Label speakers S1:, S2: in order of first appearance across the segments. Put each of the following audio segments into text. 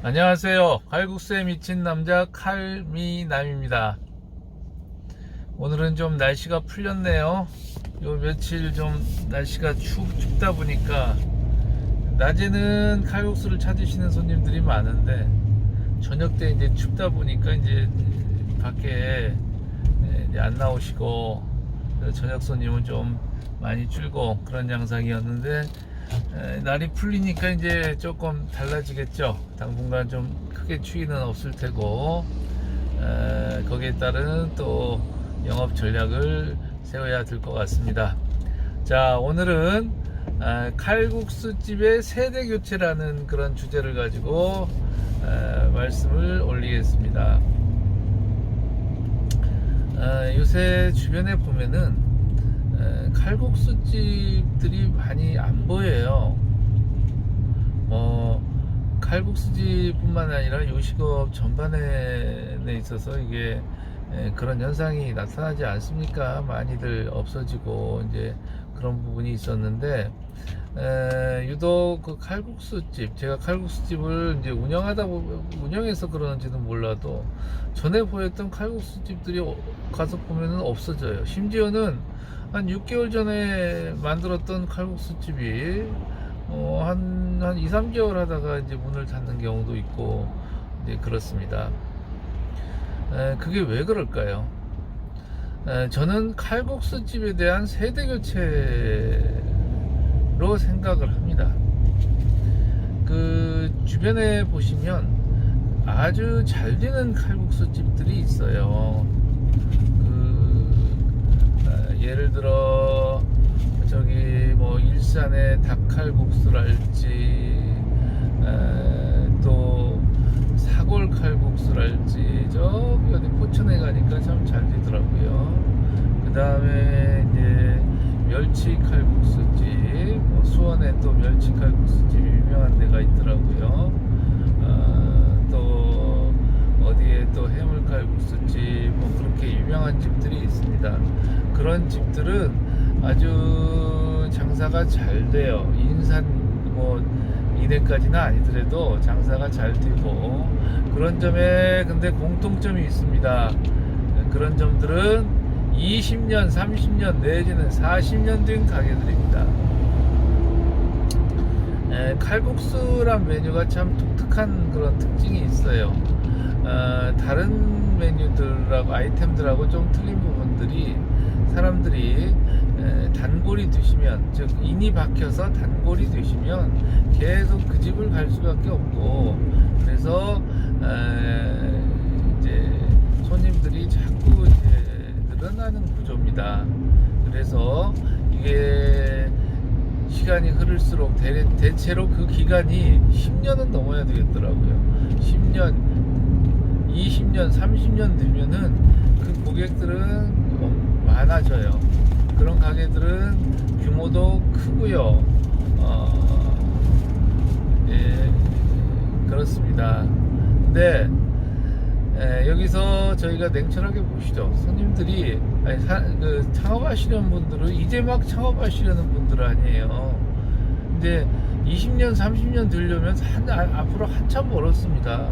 S1: 안녕하세요. 칼국수에 미친 남자 칼미남입니다. 오늘은 좀 날씨가 풀렸네요. 요 며칠 좀 날씨가 추, 춥다 보니까 낮에는 칼국수를 찾으시는 손님들이 많은데 저녁 때 이제 춥다 보니까 이제 밖에 이제 안 나오시고 저녁 손님은 좀 많이 줄고 그런 양상이었는데 에, 날이 풀리니까 이제 조금 달라지겠죠. 당분간 좀 크게 추위는 없을 테고 에, 거기에 따른 또 영업 전략을 세워야 될 것 같습니다. 자 오늘은 아, 칼국수 집의 세대 교체라는 그런 주제를 가지고 에, 말씀을 올리겠습니다. 아, 요새 주변에 보면은 에, 칼국수 집들이 많이 안 보여요. 뭐 칼국수 집뿐만 아니라 요식업 전반에 있어서 이게 에, 그런 현상이 나타나지 않습니까? 많이들 없어지고 이제 그런 부분이 있었는데 에, 유독 그 칼국수집 제가 칼국수집을 이제 운영하다 보 운영해서 그러는지는 몰라도 전에 보였던 칼국수집들이 어- 가서 보면은 없어져요. 심지어는 한 6개월 전에 만들었던 칼국수집이 어, 한, 한 2, 3개월 하다가 이제 문을 닫는 경우도 있고 이제 그렇습니다. 에, 그게 왜 그럴까요? 에, 저는 칼국수집에 대한 세대 교체로 생각을 합니다. 그 주변에 보시면 아주 잘 되는 칼국수집들이 있어요. 예를 들어 저기 뭐 일산의 닭칼국수랄지 에, 또 사골 칼국수랄지 저기 어디 포천에 가니까 참 잘 되더라고요. 그 다음에 이제 멸치 칼국수집, 뭐 수원에 또 멸치 칼국수집 유명한 데가 있더라고요. 아, 또 어디에 또 해물 칼국수집, 뭐 유명한 집들이 있습니다. 그런 집들은 아주 장사가 잘 돼요. 인산 뭐 이내까지는 아니더라도 장사가 잘 되고 그런 점에 근데 공통점이 있습니다. 그런 점들은 20년, 30년 내지는 40년 된 가게들입니다. 에, 칼국수란 메뉴가 참 독특한 그런 특징이 있어요. 어, 다른 메뉴들하고 아이템들하고 좀 틀린 부분들이 사람들이 에, 단골이 되시면 즉 인이 박혀서 단골이 되시면 계속 그 집을 갈 수밖에 없고 그래서 에, 이제 손님들이 자꾸 이제 늘어나는 구조입니다. 그래서 이게 시간이 흐를수록 대, 대체로 그 기간이 10년은 넘어야 되겠더라고요. 10년, 20년, 30년 되면은 그 고객들은 좀 많아져요. 그런 가게들은 규모도 크고요. 어, 예, 그렇습니다. 근데 에, 여기서 저희가 냉철하게 보시죠. 손님들이 아니, 사- 그 창업하시려는 분들은 이제 막 창업하시려는 분들 아니에요. 근데 20년, 30년 되려면 한, 아, 앞으로 한참 멀었습니다.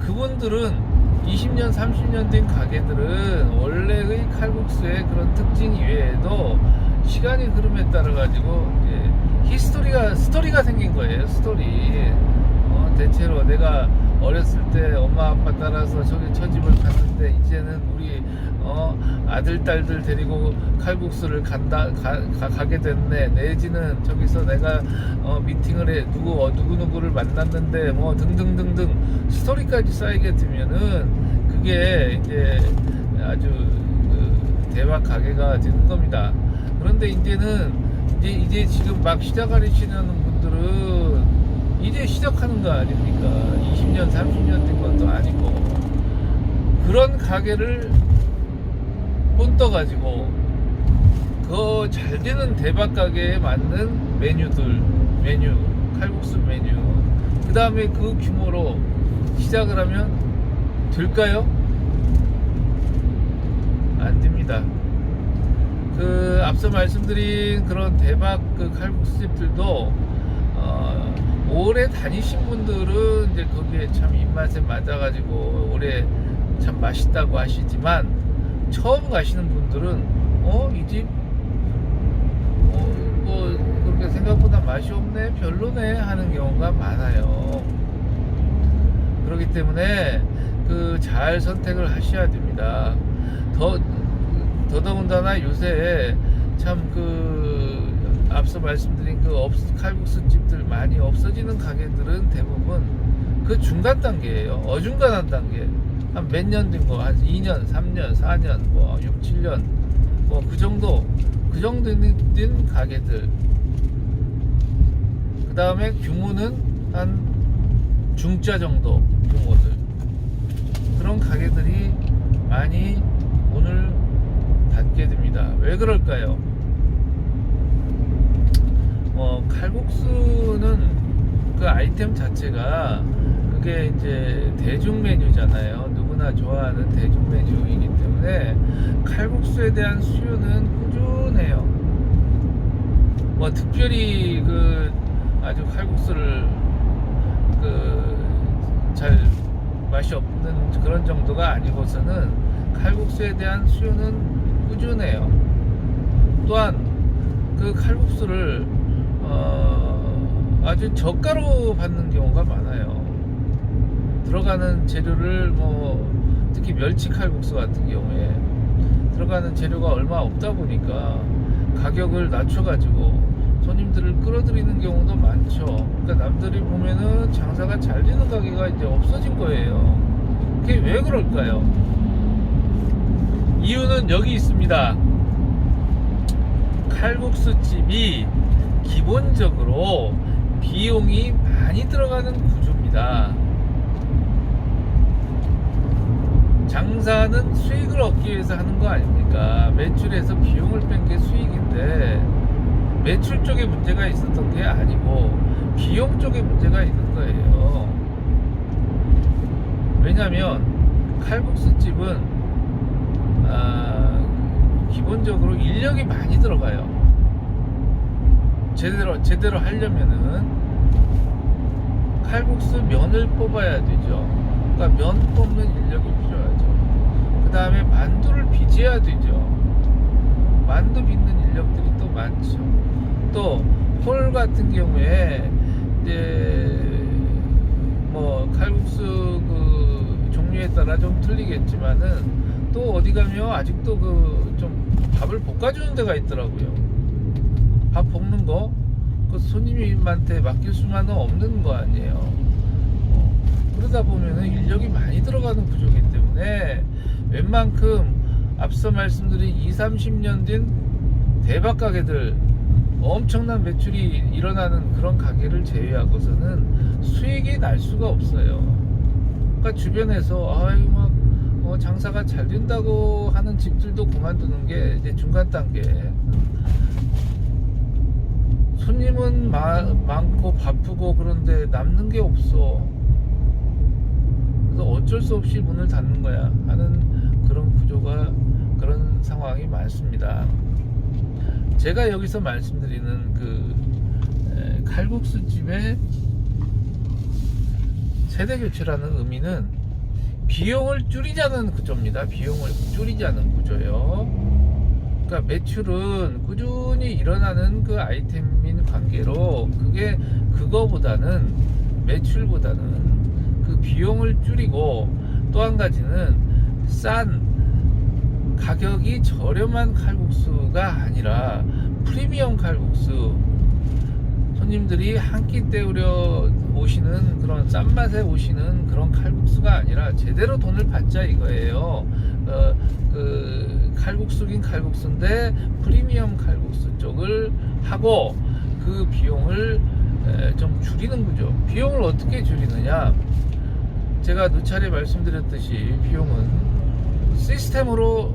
S1: 그분들은 20년, 30년 된 가게들은 원래의 칼국수의 그런 특징 이외에도 시간이 흐름에 따라 가지고 이제 히스토리가 스토리가 생긴 거예요. 스토리. 어, 대체로 내가 어렸을 때 엄마 아빠 따라서 저기 저 집을 갔는데 이제는 우리 어, 아들 딸들 데리고 칼국수를 간다 가, 게 됐네 내지는 저기서 내가 어, 미팅을 해 누구 어, 누구 누구를 만났는데 뭐 등등등등 스토리까지 쌓이게 되면은 그게 이제 아주 그 대박 가게가 되는 겁니다. 그런데 이제는 이제 이제 지금 막 시작하시는 분들은 이제 시작하는 거 아닙니까? 20년, 30년 된 것도 아니고 그런 가게를 본떠 가지고 그 잘 되는 대박 가게에 맞는 메뉴들 메뉴 칼국수 메뉴 그 다음에 그 규모로 시작을 하면 될까요? 안 됩니다. 그 앞서 말씀드린 그런 대박 그 칼국수집들도 어, 오래 다니신 분들은 이제 거기에 참 입맛에 맞아가지고 오래 참 맛있다고 하시지만 처음 가시는 분들은 어 이집 어, 뭐 그렇게 생각보다 맛이 없네 별로네 하는 경우가 많아요. 그렇기 때문에 그 잘 선택을 하셔야 됩니다. 더 더더군다나 요새 참그 앞서 말씀드린 그 없- 칼국수 집들 많이 없어지는 가게들은 대부분 그 중간 단계예요. 어중간한 단계. 한 몇 년 된 거, 한 2년, 3년, 4년, 뭐 6, 7년, 뭐 그 정도, 그 정도 된 가게들. 그 다음에 규모는 한 중자 정도 규모들. 그런 가게들이 많이 오늘 닫게 됩니다. 왜 그럴까요? 어, 칼국수는 그 아이템 자체가 그게 이제 대중 메뉴잖아요. 누구나 좋아하는 대중 메뉴이기 때문에 칼국수에 대한 수요는 꾸준해요. 뭐 특별히 그 아주 칼국수를 그 잘 맛이 없는 그런 정도가 아니고서는 칼국수에 대한 수요는 꾸준해요. 또한 그 칼국수를 어, 아주 저가로 받는 경우가 많아요. 들어가는 재료를 뭐 특히 멸치 칼국수 같은 경우에 들어가는 재료가 얼마 없다 보니까 가격을 낮춰가지고 손님들을 끌어들이는 경우도 많죠. 그러니까 남들이 보면은 장사가 잘 되는 가게가 이제 없어진 거예요. 그게 왜 그럴까요? 이유는 여기 있습니다. 칼국수 집이 기본적으로 비용이 많이 들어가는 구조입니다. 장사는 수익을 얻기 위해서 하는 거 아닙니까? 매출에서 비용을 뺀 게 수익인데 매출 쪽에 문제가 있었던 게 아니고 비용 쪽에 문제가 있는 거예요. 왜냐하면 칼국수 집은 아, 기본적으로 인력이 많이 들어가요. 제대로 제대로 하려면은 칼국수 면을 뽑아야 되죠. 그러니까 면 뽑는 인력이 다음에 만두를 빚어야 되죠. 만두 빚는 인력들이 또 많죠. 또 홀 같은 경우에 이제 뭐 칼국수 그 종류에 따라 좀 틀리겠지만은 또 어디 가면 아직도 그 좀 밥을 볶아주는 데가 있더라고요. 밥 볶는 거, 그 손님한테 맡길 수만은 없는 거 아니에요. 어, 그러다 보면은 인력이 많이 들어가는 구조이기 때문에 웬만큼 앞서 말씀드린 2, 30년 된 대박 가게들 엄청난 매출이 일어나는 그런 가게를 제외하고서는 수익이 날 수가 없어요. 그러니까 주변에서 아이 막 어, 장사가 잘 된다고 하는 집들도 그만두는 게 이제 중간 단계. 손님은 마- 많고 바쁘고 그런데 남는 게 없어. 그래서 어쩔 수 없이 문을 닫는 거야 하는 그런 구조가 그런 상황이 많습니다. 제가 여기서 말씀드리는 그 에, 칼국수 집의 세대 교체라는 의미는 비용을 줄이자는 구조입니다. 비용을 줄이자는 구조요. 그러니까 매출은 꾸준히 일어나는 그 아이템인 관계로 그게 그거보다는 매출보다는 그 비용을 줄이고 또 한 가지는 싼 가격이 저렴한 칼국수가 아니라 프리미엄 칼국수 손님들이 한 끼 때우려 오시는 그런 싼 맛에 오시는 그런 칼국수가 아니라 제대로 돈을 받자 이거예요. 어, 그 칼국수긴 칼국수인데 프리미엄 칼국수 쪽을 하고 그 비용을 에, 좀 줄이는 거죠. 비용을 어떻게 줄이느냐? 제가 누차례 말씀드렸듯이 비용은 시스템으로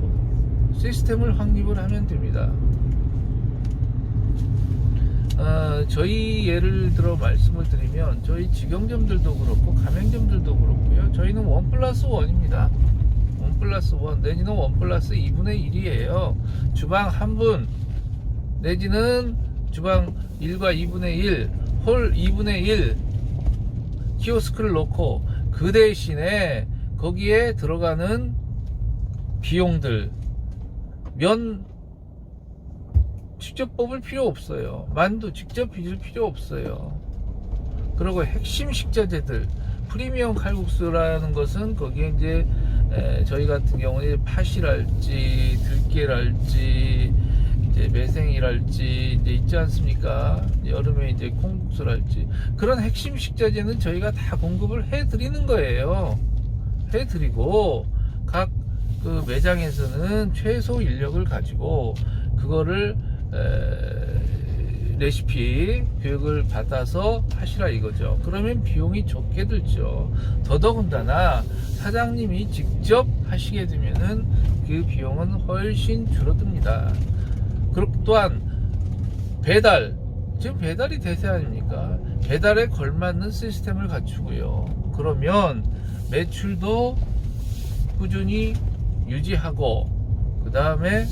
S1: 시스템을 확립을 하면 됩니다. 어, 저희 예를 들어 말씀을 드리면 저희 직영점들도 그렇고 가맹점들도 그렇고요. 저희는 원 플러스 원입니다. 원 플러스 원 내지는 원 플러스 2분의 1이에요. 주방 한 분 내지는 주방 1과 2분의 1, 홀 2분의 1 키오스크를 놓고 그 대신에 거기에 들어가는 비용들 면 직접 뽑을 필요 없어요. 만두 직접 빚을 필요 없어요. 그리고 핵심 식자재들 프리미엄 칼국수라는 것은 거기에 이제 에, 저희 같은 경우는 팥이랄지 들깨랄지 이제 매생이랄지 이제 있지 않습니까? 여름에 이제 콩국수랄지 그런 핵심 식자재는 저희가 다 공급을 해 드리는 거예요. 해 드리고 각 그 매장에서는 최소 인력을 가지고 그거를 에, 레시피 교육을 받아서 하시라 이거죠. 그러면 비용이 적게 들죠. 더더군다나 사장님이 직접 하시게 되면은 그 비용은 훨씬 줄어듭니다. 그리고 또한 배달 지금 배달이 대세 아닙니까? 배달에 걸맞는 시스템을 갖추고요. 그러면 매출도 꾸준히 유지하고 그 다음에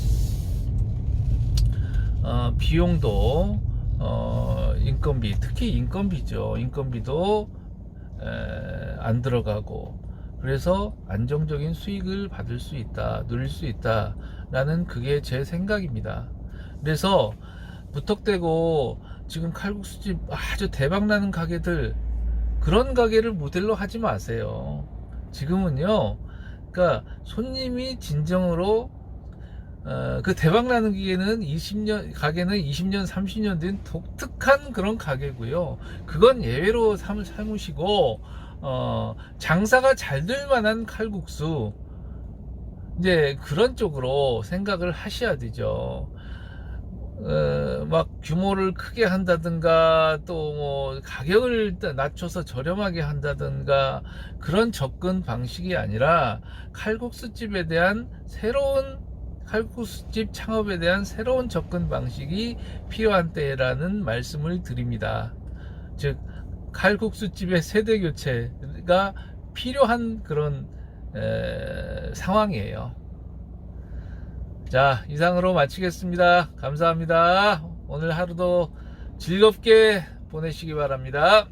S1: 어, 비용도 어, 인건비 특히 인건비죠. 인건비도 에, 안 들어가고 그래서 안정적인 수익을 받을 수 있다, 누릴 수 있다 라는 그게 제 생각입니다. 그래서 무턱대고 지금 칼국수집 아주 대박 나는 가게들 그런 가게를 모델로 하지 마세요. 지금은요, 그러니까 손님이 진정으로 어, 그 대박 나는 기계는 20년 가게는 20년 30년 된 독특한 그런 가게고요. 그건 예외로 삼, 삼으시고 어, 장사가 잘 될 만한 칼국수 이제 그런 쪽으로 생각을 하셔야 되죠. 어, 막 규모를 크게 한다든가 또 뭐 가격을 낮춰서 저렴하게 한다든가 그런 접근 방식이 아니라 칼국수집에 대한 새로운 칼국수집 창업에 대한 새로운 접근 방식이 필요한 때라는 말씀을 드립니다. 즉 칼국수집의 세대 교체가 필요한 그런 에, 상황이에요. 자, 이상으로 마치겠습니다. 감사합니다. 오늘 하루도 즐겁게 보내시기 바랍니다.